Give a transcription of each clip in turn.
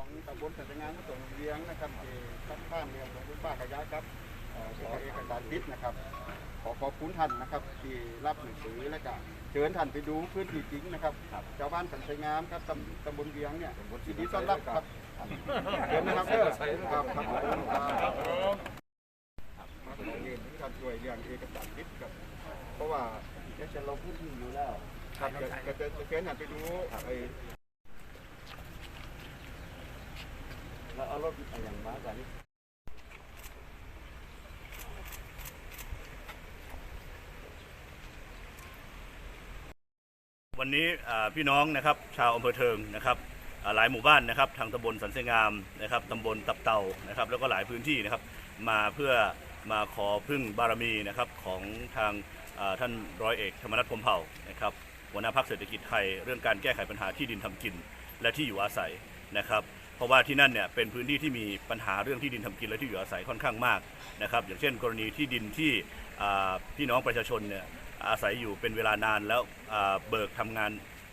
ของตำบลสัตงานส่งเลี้ยงนะครับที่ท่านข้ามเรียงของคุณป้าขยะครับเอ่อขอเอกสารพิษนะครับ ขอขอบคุณท่านนะครับ ที่รับหนังสือและก็เชิญท่านไปดูพื้นที่จริงนะครับชาวบ้านสันติงามครับตำตำบลเวียงเนี่ยยินดีต้อนรับครับเชิญนะครับเด้อครับครับขอบคุณครับมาขอเรียนท่านช่วยเรื่องเอกสารพิษครับ เพราะว่าจะลงพื้นที่อยู่แล้วครับจะจะจะจะเชิญท่านไปดูไอ้ แล้ว เอารถอะไรอย่างมากันวันนี้พี่น้องนะครับชาวอำเภอเทิงนะครับหลายหมู่บ้านนะครับ ทางตำบลสันเสงามนะครับตำบลตับเต่านะครับ แล้วก็หลายพื้นที่นะครับ มาเพื่อมาขอพึ่งบารมีนะครับของทางท่านร้อยเอกธรรมนัฐพรมเผ่านะครับหัวหน้าพักเศรษฐกิจไทย เรื่องการแก้ไขปัญหาที่ดินทำกิน และที่อยู่อาศัยนะครับ เพราะว่าที่นั่นเนี่ยเป็นพื้นที่ที่มีปัญหาเรื่องที่ดินทำกินและที่อยู่อาศัยค่อนข้างมากนะครับอย่างเช่น กรณีที่ดินที่พี่น้องประชาชนเนี่ยอาศัยอยู่เป็นเวลานานแล้วเบิกทำงาน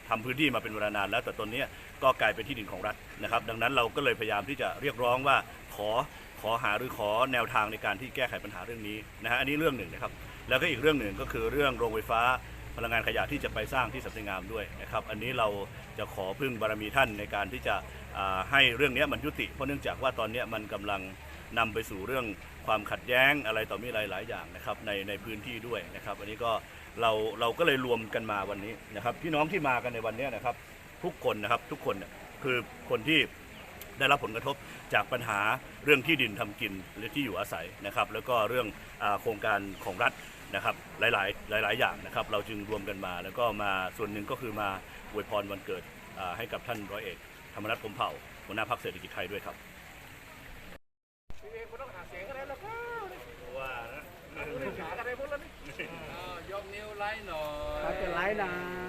ทำพื้นที่มาเป็นเวลานานแล้วแต่ตอนนี้ก็กลายเป็นที่ดินของรัฐนะครับ ดังนั้นเราก็เลยพยายามที่จะเรียกร้องว่าขอขอหาหรือขอแนวทางในการที่แก้ไขปัญหาเรื่องนี้นะฮะอันนี้เรื่องหนึ่งนะครับแล้วก็อีกเรื่องหนึ่งก็คือเรื่องโรงไฟฟ้า พลังงานขยะที่จะไปสร้างที่สัมพันงามด้วยนะครับ อันนี้เราจะขอพึ่งบารมีท่านในการที่จะให้เรื่องนี้มันยุติ เพราะเนื่องจากว่าตอนนี้มันกำลังนำไปสู่เรื่องความขัดแย้งอะไรต่อมีหลาย ๆ อย่างนะครับในในพื้นที่ด้วยนะครับ อันนี้ก็เราเราก็เลยรวมกันมาวันนี้นะครับพี่น้องที่มากันในวันนี้นะครับ ทุกคนนะครับทุกคนเนี่ยคือคนที่ได้รับผลกระทบจากปัญหาเรื่องที่ดินทำกินหรือที่อยู่อาศัยนะครับ แล้วก็เรื่องอโครงการของรัฐ นะครับหลายๆ หลาย ๆ อย่างนะครับ เราจึงรวมกันมา แล้วก็มาส่วนหนึ่งก็คือมาอวยพรวันเกิดอ่าให้กับท่านร้อยเอกธรรมนัฐพรหมเผ่าหัวหน้าพรรคเศรษฐกิจไทยด้วยครับว่านะยกนิ้วไลค์หน่อยเขาจะไล่นายยอดเลย